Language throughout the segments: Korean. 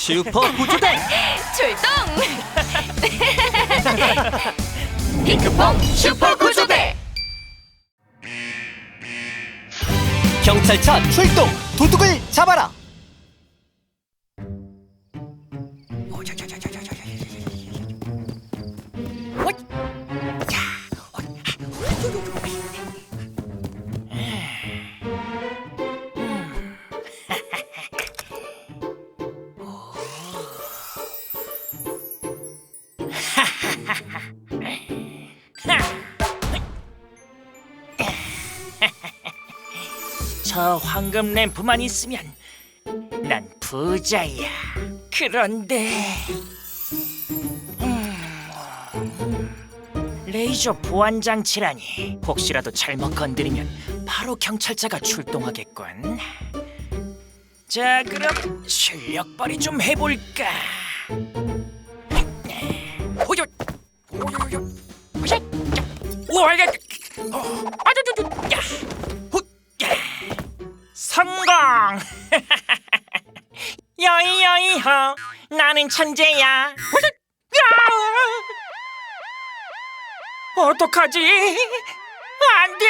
슈퍼 구조대 출동! 핑크퐁 슈퍼 구조대! 경찰차 출동 도둑을 잡아라 저 황금 램프만 있으면 난 부자야. 그런데 음, 레이저 보안 장치라니 혹시라도 잘못 건드리면 바로 경찰차가 출동하겠군. 자, 그럼 실력 발휘 좀 해볼까? 여이여이허 나는 천재야. 어떡하지? 안돼!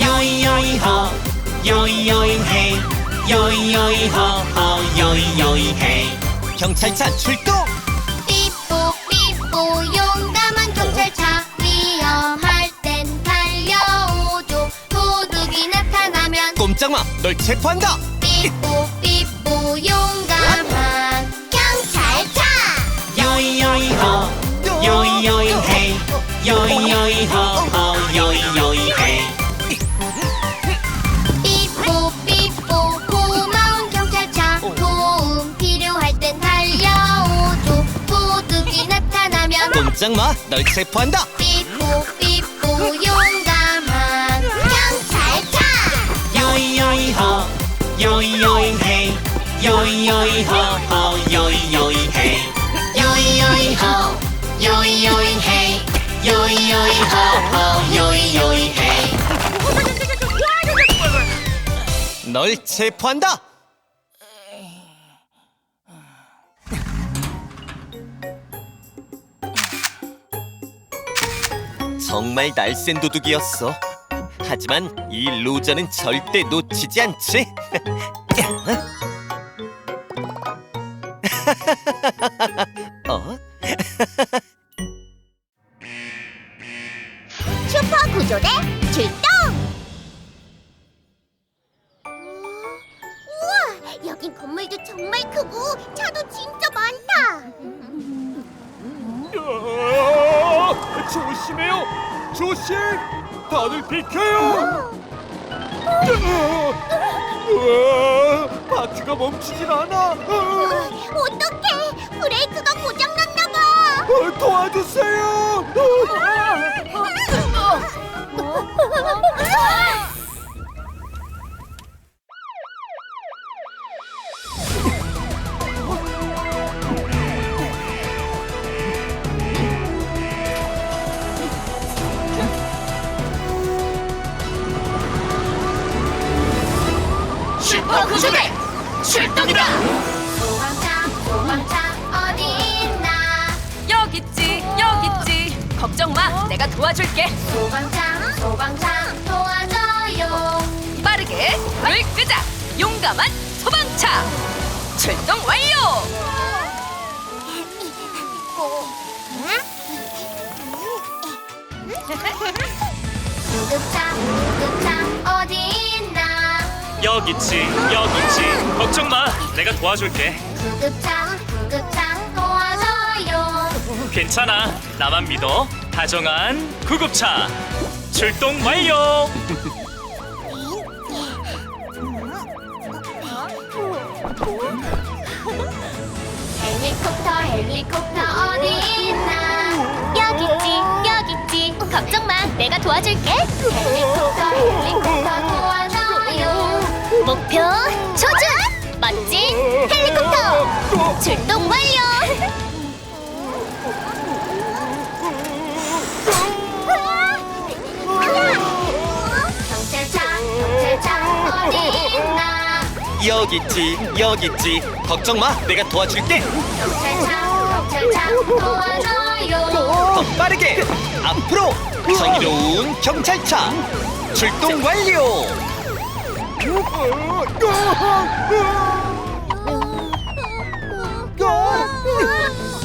요이 요이호 요이 요이 헤이 요이 요이호호 요이 요이 헤이 경찰차 출동 꼼짝마 널 체포한다. 삐뽀 삐뽀 용감한 경찰차. 요이 요이 호 요이 요이 헤이. 요이 요이 호호 요이 요이 헤이. 삐뽀 삐뽀 고마운 경찰차. 도움 필요할 땐 달려오죠 도둑이 나타나면 꼼짝마 널 체포한다. 삐뽀 삐뽀 요이 요이 헤이 요이 요이호호 요이 요이 헤이 요이 요이호 요이 요이 헤이 요이 요이호호 요이 요이 헤이 널 체포한다! 정말 날쌘 도둑이었어 하지만 이 루저는 절대 놓치지 않지. 어? 슈퍼 구조대 출동! 우와, 여긴 건물도 정말 크고 차도 진짜 많다. 야, 조심해요. 조심. 다들 비켜요. 으아, 바퀴가 멈추질 않아. 으아, 어떡해, 브레이크가 고장났나 봐. 어, 도와주세요. 내가 도와줄게. 소방차, 소방차 도와줘요. 빠르게 불을 끄자. 용감한 소방차. 출동 완료. 구급차, 구급차 어디 있나? 여기 있지. 여기 있지. 걱정 마. 내가 도와줄게. 구급차, 구급차 도와줘요. 괜찮아. 나만 믿어. 다정한 구급차. 출동 완료. 헬리콥터, 헬리콥터 어디 있나? 여기 있지, 여기 있지. 걱정 마, 내가 도와줄게. 헬리콥터, 헬리콥터 도와줘요. 목표 조준! 여기 있지 여기 있지. 걱정 마 내가 도와줄게. 경찰차 경찰차 도와줘요 더 빠르게. 앞으로 정의로운 경찰차 출동 완료.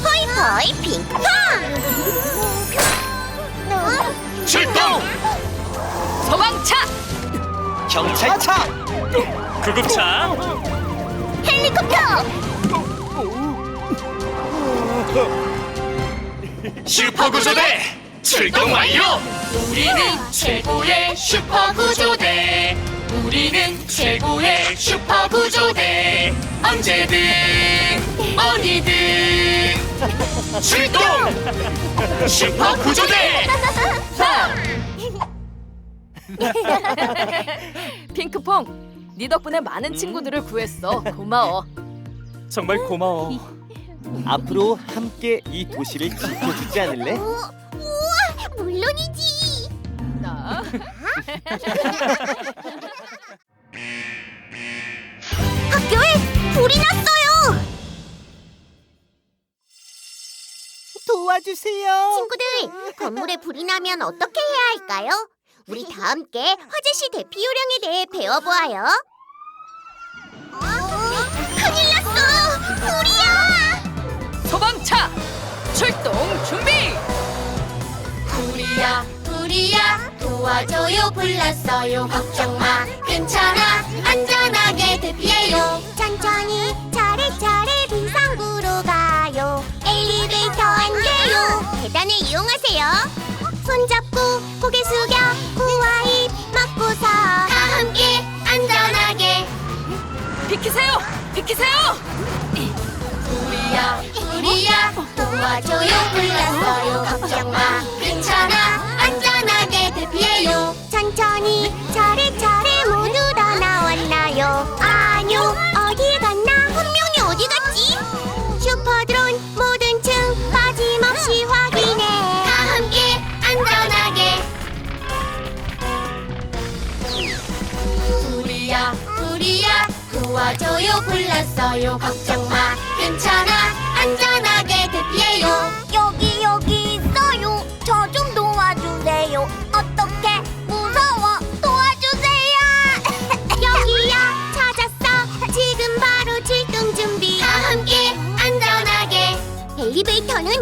호이호이 핑크퐁 출동! 소방차 경찰차! 구급차? 헬리콥터! 슈퍼구조대! 출동 완료! 우리는 최고의 슈퍼구조대! 우리는 최고의 슈퍼구조대! 언제든 어디든! 출동! 슈퍼구조대 핑크퐁 네 덕분에 많은 친구들을 구했어. 고마워. 정말 고마워. 앞으로 함께 이 도시를 지켜주지 않을래? 우- 우와 물론이지. 나? 학교에 불이 났어요. 도와주세요. 친구들 건물에 불이 나면 어떻게 해야 할까요? 우리 다 함께 화재시 대피 요령에 대해 배워보아요. 큰일 났어! 불이야! 소방차! 출동 준비! 불이야 불이야 도와줘요 불났어요. 걱정 마 괜찮아 안전하게 대피해요. 천천히 차례차례 비상구로 가요. 엘리베이터 안 돼요. 계단을 이용하세요 손잡고 고개 숙여 코와 입 막고서 다 함께 안전하게. 비키세요! 비키세요! 불이야 불이야 도와줘요. 불났어요. 걱정 마. 괜찮아. 안전하게 대피해요. 천천히 차례 불이야 불이야 도와줘요. 불났어요. 걱정 마. 괜찮아. 안전하게 대피해요. 여기 여기 있어요. 저 좀 도와주세요. 어떻게 무서워? 도와주세요. 여기야. 찾았어. 지금 바로 출동 준비. 다 함께 안전하게. 엘리베이터는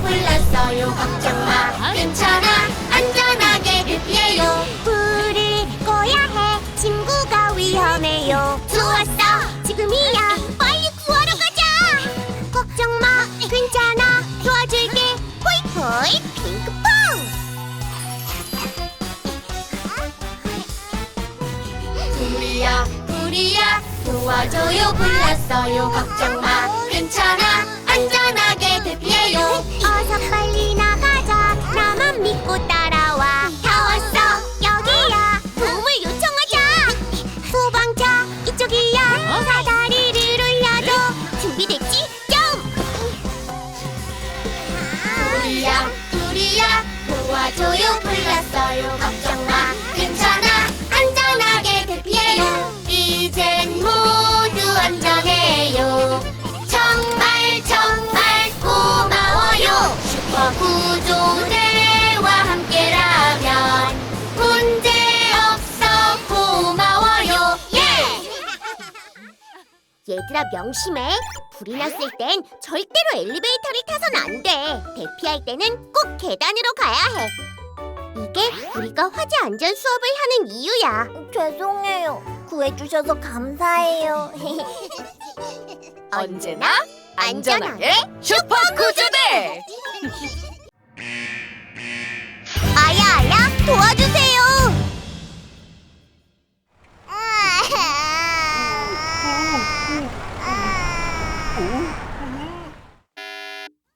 불났어요. 걱정 마. 괜찮아. 안전하게 대피해요. 불을 꺼야 해. 친구가 위험해요. 좋았어. 지금이야. 빨리 구하러 가자. 걱정 마. 괜찮아. 도와줄게. 호이호이. 핑크퐁. 불이야 불이야. 도와줘요. 불났어요. 걱정 마. 괜찮아. 안전하게 대피해요 어서 빨리 나가자. 나만 믿고 따라와. 다 왔어. 여기야. 도움을 요청하자. 소방차 이쪽이야 사다리를 올려줘. 준비됐지? 점 불이야 불이야. 도와줘요. 불났어요. 걱정 마. 괜찮아. 안전하게 대피해요. 이젠 모두 안전해요 구조대와 함께라면 문제 없어 고마워요 예 얘들아 명심해 불이 났을 땐 절대로 엘리베이터를 타선 안 돼. 대피할 때는 꼭 계단으로 가야 해. 이게 우리가 화재 안전 수업을 하는 이유야. 죄송해요. 구해주셔서 감사해요. 언제나 안전하게 슈퍼 구조대 아야 아야 도와주세요.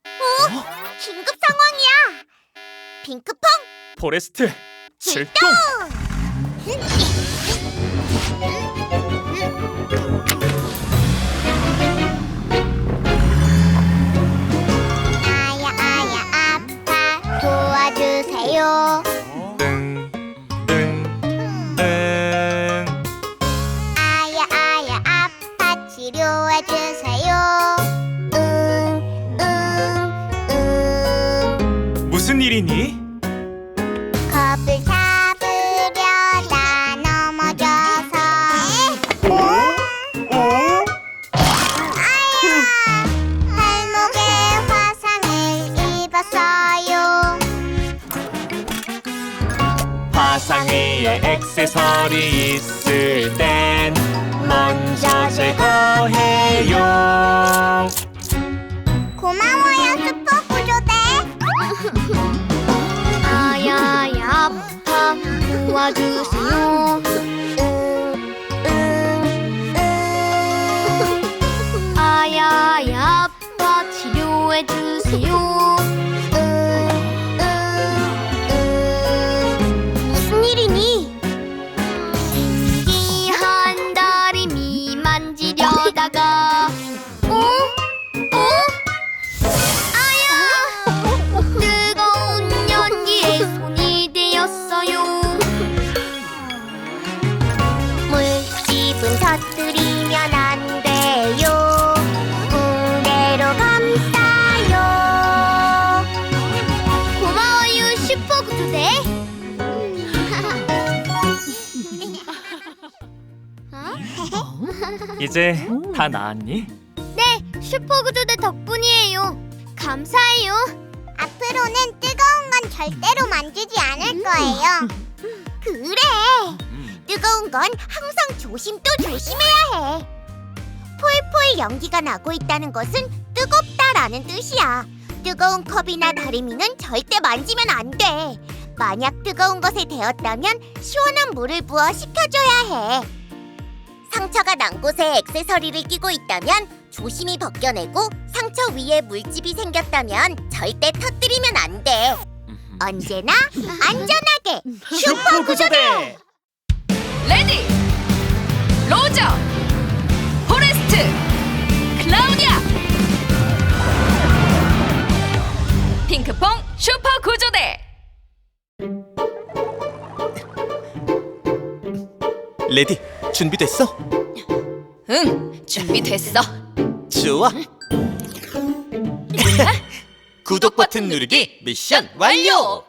어? 긴급 상황이야. 핑크퐁 포레스트 출동 액세서리 있을 땐 먼저 제거해요. 고마워요 슈퍼 구조대. 아야야 아파 도와주세요. 아야야 아파 치료해주세요 이제 다 나았니? 네, 슈퍼구조대 덕분이에요. 감사해요. 앞으로는 뜨거운 건 절대로 만지지 않을 거예요. 그래. 뜨거운 건 항상 조심 또 조심해야 해. 폴폴 연기가 나고 있다는 것은 뜨겁다라는 뜻이야. 뜨거운 컵이나 다리미는 절대 만지면 안 돼. 만약 뜨거운 것에 데었다면 시원한 물을 부어 식혀줘야 해. 상처가 난 곳에 액세서리를 끼고 있다면 조심히 벗겨내고 상처 위에 물집이 생겼다면 절대 터뜨리면 안 돼. 언제나 안전하게 슈퍼 구조대. 레디! 로저! 포레스트! 클라우디아! 핑크퐁 슈퍼 구조대! 레디 준비됐어? 응 준비됐어 좋아. 구독 버튼 누르기 미션 완료.